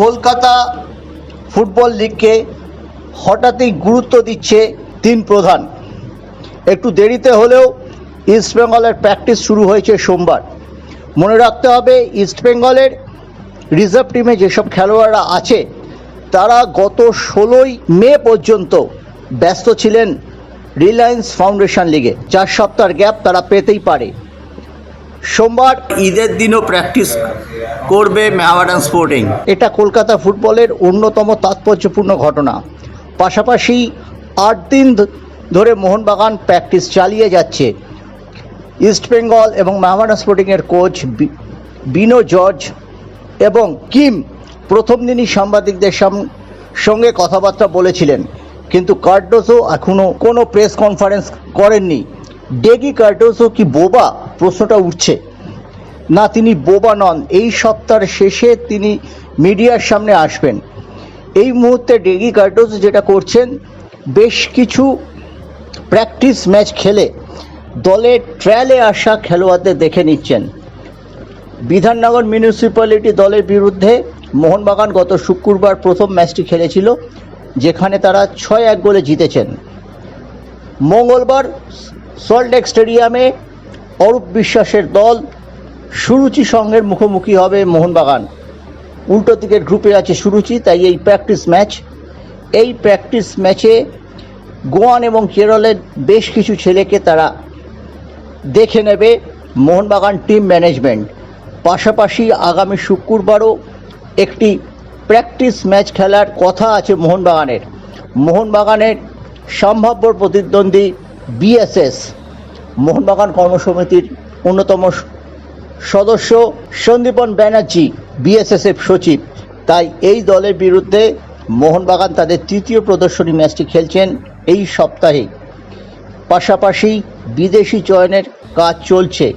Kolkata football লিগকে হঠাৎই গুরুত্ব দিচ্ছে তিন প্রধান। একটু দেরিতে হলেও ইস্টবেঙ্গলের প্র্যাকটিস শুরু হয়েছে সোমবার। মনে রাখতে হবে ইস্টবেঙ্গলের রিজার্ভ টিমে যেসব খেলোয়াড়রা আছে, তারা গত ষোলোই মে পর্যন্ত ব্যস্ত ছিলেন রিলায়েন্স ফাউন্ডেশন লিগে চার সপ্তাহের গ্যাপ তারা পেতেই পারে। সোমবার ঈদের দিনও প্র্যাকটিস করবে মেহাবাডান স্পোর্টিং এটা কলকাতা ফুটবলের অন্যতম তাৎপর্যপূর্ণ ঘটনা। পাশাপাশি আট দিন ধরে মোহনবাগান প্র্যাকটিস চালিয়ে যাচ্ছে। ইস্টবেঙ্গল এবং মেহাবাডান স্পোর্টিংয়ের কোচ বিনো জর্জ এবং কিম প্রথম দিনই সাংবাদিকদের সঙ্গে কথাবার্তা বলেছিলেন। কিন্তু কার্ডোসও এখনও কোনো প্রেস কনফারেন্স করেননি। ডেগি কার্ডোসো কি বোবা? প্রশ্নটা উঠছে। না, তিনি বোবা নন। এই সপ্তাহের শেষে তিনি মিডিয়ার সামনে আসবেন। এই মুহূর্তে ডেগি কার্ডোসো যেটা করছেন, বেশ কিছু প্র্যাকটিস ম্যাচ খেলে দলের ট্রায়ালে আসা খেলোয়াড়দের দেখে নিচ্ছেন। বিধাননগর মিউনিসিপ্যালিটি দলের বিরুদ্ধে মোহনবাগান গত শুক্রবার প্রথম ম্যাচটি খেলেছিল, যেখানে তারা ছয় এক গোলে জিতেছেন। মঙ্গলবার সল্টলেক স্টেডিয়ামে অরূপ বিশ্বাসের দল সুরুচি সঙ্গের মুখোমুখি হবে মোহনবাগান। উল্টো দিকের গ্রুপে আছে সুরুচি, তাই এই প্র্যাকটিস ম্যাচ এই প্র্যাকটিস ম্যাচে গোয়ান এবং কেরলের বেশ কিছু ছেলেকে তারা দেখে নেবে মোহনবাগান টিম ম্যানেজমেন্ট পাশাপাশি আগামী শুক্রবারও একটি প্র্যাকটিস ম্যাচ খেলার কথা আছে মোহনবাগানের। মোহনবাগানের সম্ভাব্য প্রতিদ্বন্দ্বী বিএসএস, মোহনবাগান কর্মসমিতির অন্যতম সদস্য সন্দীপন ব্যানার্জি, বিএসএসএফ সচিব। তাই এই দলের বিরুদ্ধে মোহনবাগান তাদের তৃতীয় প্রদর্শনী ম্যাচটি খেলছেন এই সপ্তাহে। পাশাপাশি বিদেশি চয়নের কাজ চলছে।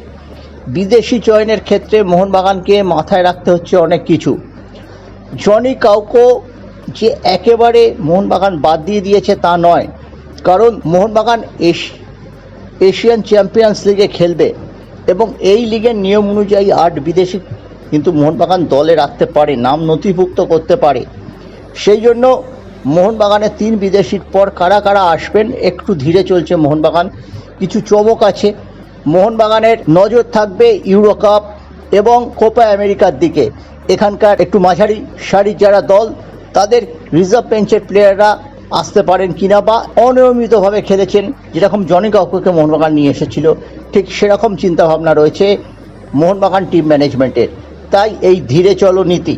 বিদেশি চয়নের ক্ষেত্রে মোহনবাগানকে মাথায় রাখতে হচ্ছে অনেক কিছু। জনি কাউকো যে একেবারে মোহনবাগান বাদ দিয়ে দিয়েছে তা নয় কারণ মোহনবাগান এশ- এশিয়ান চ্যাম্পিয়ন্স লিগে খেলবে এবং এই লিগের নিয়ম অনুযায়ী আট বিদেশি কিন্তু মোহনবাগান দলে রাখতে পারে, নাম নথিভুক্ত করতে পারে। সেই জন্য মোহনবাগানের তিন বিদেশির পর কারা কারা আসবেন একটু ধীরে চলছে মোহনবাগান। কিছু চমক আছে। মোহনবাগানের নজর থাকবে ইউরো কাপ এবং কোপা আমেরিকার দিকে। এখানকার একটু মাঝারি সারির যারা দল, তাদের রিজার্ভ বেঞ্চের প্লেয়াররা আসতে পারেন কিনা বা অনিয়মিতভাবে খেলেছেন, যেরকম জনি কাউকে মোহনবাগান নিয়ে এসেছিল, ঠিক সেরকম চিন্তাভাবনা রয়েছে মোহনবাগান টিম ম্যানেজমেন্টের তাই এই ধীরে চলো নীতি।